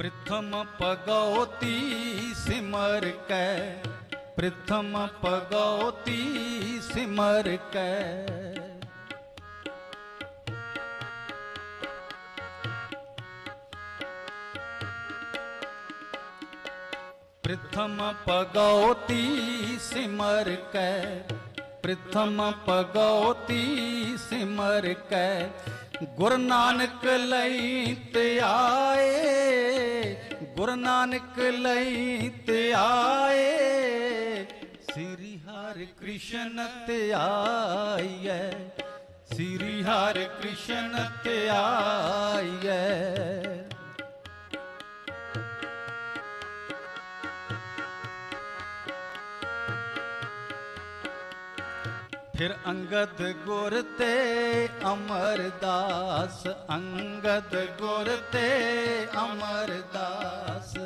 प्रथम पगौती सिमर क प्रथम पगौती सिमर कै प्रथम पगौती सिमर कै प्रथम पगौती सिमर क गुरु नानक लई आए ਗੁਰ ਨਾਨਕ ਲਈ ਤੇ ਆਏ। ਸ੍ਰੀ ਹਰਿ ਕ੍ਰਿਸ਼ਨ ਤੇ ਧਿਆਈਐ ਸ੍ਰੀ ਹਰਿ ਕ੍ਰਿਸ਼ਨ ਤੇ ਧਿਆਈਐ ਫਿਰ ਅੰਗਦ ਗੁਰ ਤੇ ਅਮਰਦਾਸ, ਅੰਗਦ ਗੁਰ ਤੇ ਅਮਰਦਾਸ।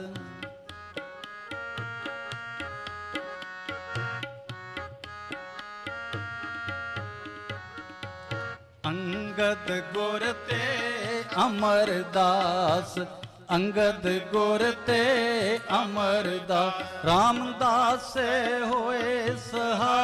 ਅੰਗਦ ਗੁਰ ਤੇ ਅਮਰਦਾਸ, ਅੰਗਦ ਗੁਰ ਤੇ ਅਮਰਦਾਸ, ਰਾਮਦਾਸ ਹੋਏ ਸਹਾ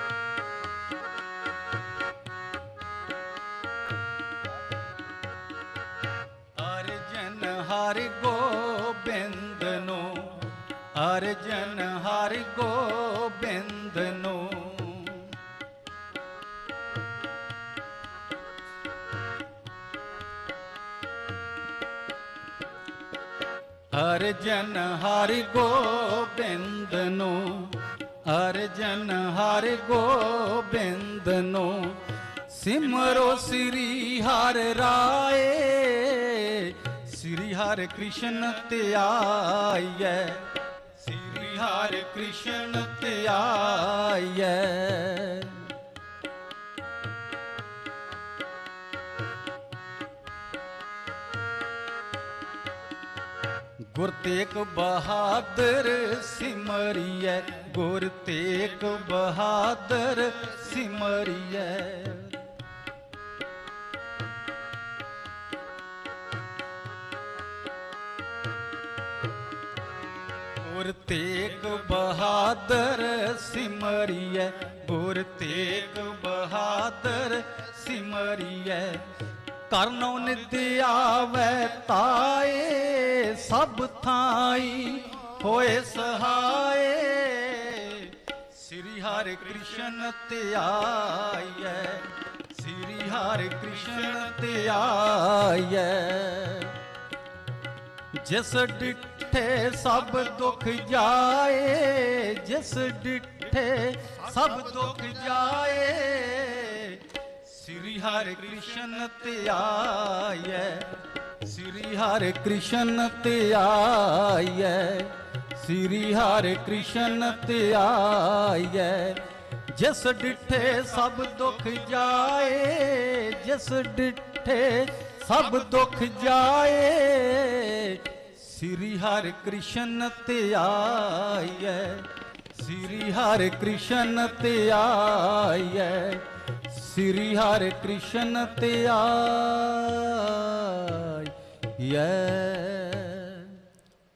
ਅਰਜਨ ਹਰਿ ਗੋਬਿੰਦ ਨੂੰ। ਅਰਜਨ ਹਰਿ ਗੋਬਿੰਦ ਨੂੰ, ਅਰਜਨ ਹਰਿ ਗੋਬਿੰਦ ਨੂੰ। ਸਿਮਰੋ ਸ੍ਰੀ ਹਰ ਰਾਏ, ਸ੍ਰੀ ਹਰ ਕ੍ਰਿਸ਼ਨ ਧਿਆਈਐ ਸ੍ਰੀ ਹਰ ਕ੍ਰਿਸ਼ਨ ਧਿਆਈਐ ਗੁਰ ਤੇਗ ਬਹਾਦਰ ਸਿਮਰਿਐ ਗੁਰ ਤੇਗ ਬਹਾਦਰ ਸਿਮਰਿਐ। ਗੁਰ ਤੇਗ ਬਹਾਦਰ ਸਿਮਰਿਐ ਗੁਰ ਤੇਗ ਬਹਾਦਰ ਸਿਮਰਿਐ। ਕਰਨੋ ਨਿਤ ਆਵੈ ਤਾਏ, ਸਭ ਥਾਈ ਹੋਏ ਸਹਾਏ। ਸ੍ਰੀ ਹਰਿ ਕ੍ਰਿਸ਼ਨ ਧਿਆਈਐ, ਸ੍ਰੀ ਹਰਿ ਕ੍ਰਿਸ਼ਨ ਧਿਆਈਐ। ਜਿਸ ਡਿੱਠੇ ਸਭ ਦੁੱਖ ਜਾਏ, ਜਿਸ ਡਿੱਠੇ ਸਭ ਦੁੱਖ ਜਾਏ, ਸ੍ਰੀ ਹਰਿ ਕ੍ਰਿਸ਼ਨ ਧਿਆਈਐ ਸ੍ਰੀ ਹਰਿ ਕ੍ਰਿਸ਼ਨ ਧਿਆਈਐ ਸ੍ਰੀ ਹਰਿ ਕ੍ਰਿਸ਼ਨ ਧਿਆਈਐ ਜਿਸ ਡਿੱਠੇ ਸਭ ਦੁੱਖ ਜਾਏ, ਜਿਸ ਡਿੱਠੇ ਸਭ ਦੁੱਖ ਜਾਏ, ਸ੍ਰੀ ਹਰਿ ਕ੍ਰਿਸ਼ਨ ਧਿਆਈਐ ਸ੍ਰੀ ਹਰਿ ਕ੍ਰਿਸ਼ਨ ਤੇ ਆਈਐ, ਸ੍ਰੀ ਹਰਿ ਕ੍ਰਿਸ਼ਨ ਤੇ